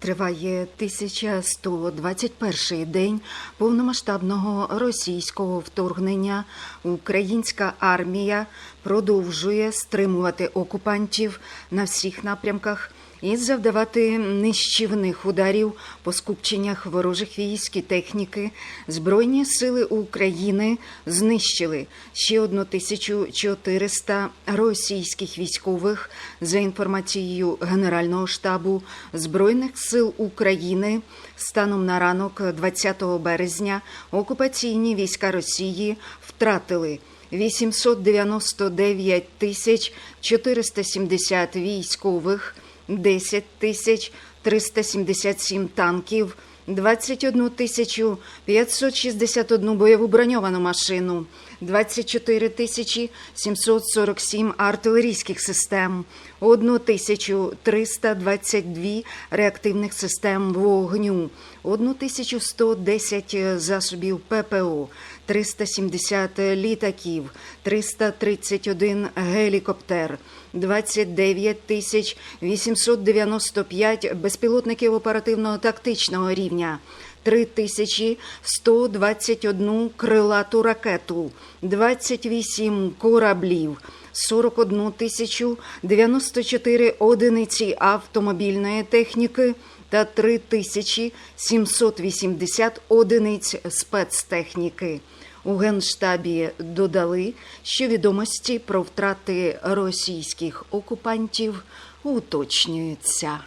Триває 1121 день повномасштабного російського вторгнення. Українська армія продовжує стримувати окупантів на всіх напрямках і завдавати нищівних ударів по скупченнях ворожих військ і техніки. Збройні сили України знищили ще 1400 російських військових за інформацією Генерального штабу Збройних сил України. Станом на ранок 20 березня окупаційні війська Росії втратили 899 тисяч 470 військових, 10 тисяч 377 танків, 21 тисячу 561 бойову броньовану машину, 24 тисячі 747 артилерійських систем, 1 тисячу 322 реактивних систем вогню, 1 тисячу 110 засобів ППО, 370 літаків, 331 гелікоптер, 29 тисяч 895 безпілотників оперативного тактичного рівня, 3121 крилату ракету, 28 кораблів, 41 тисячу 94 одиниці автомобільної техніки та 3780 одиниць спецтехніки. У Генштабі додали, що відомості про втрати російських окупантів уточнюються.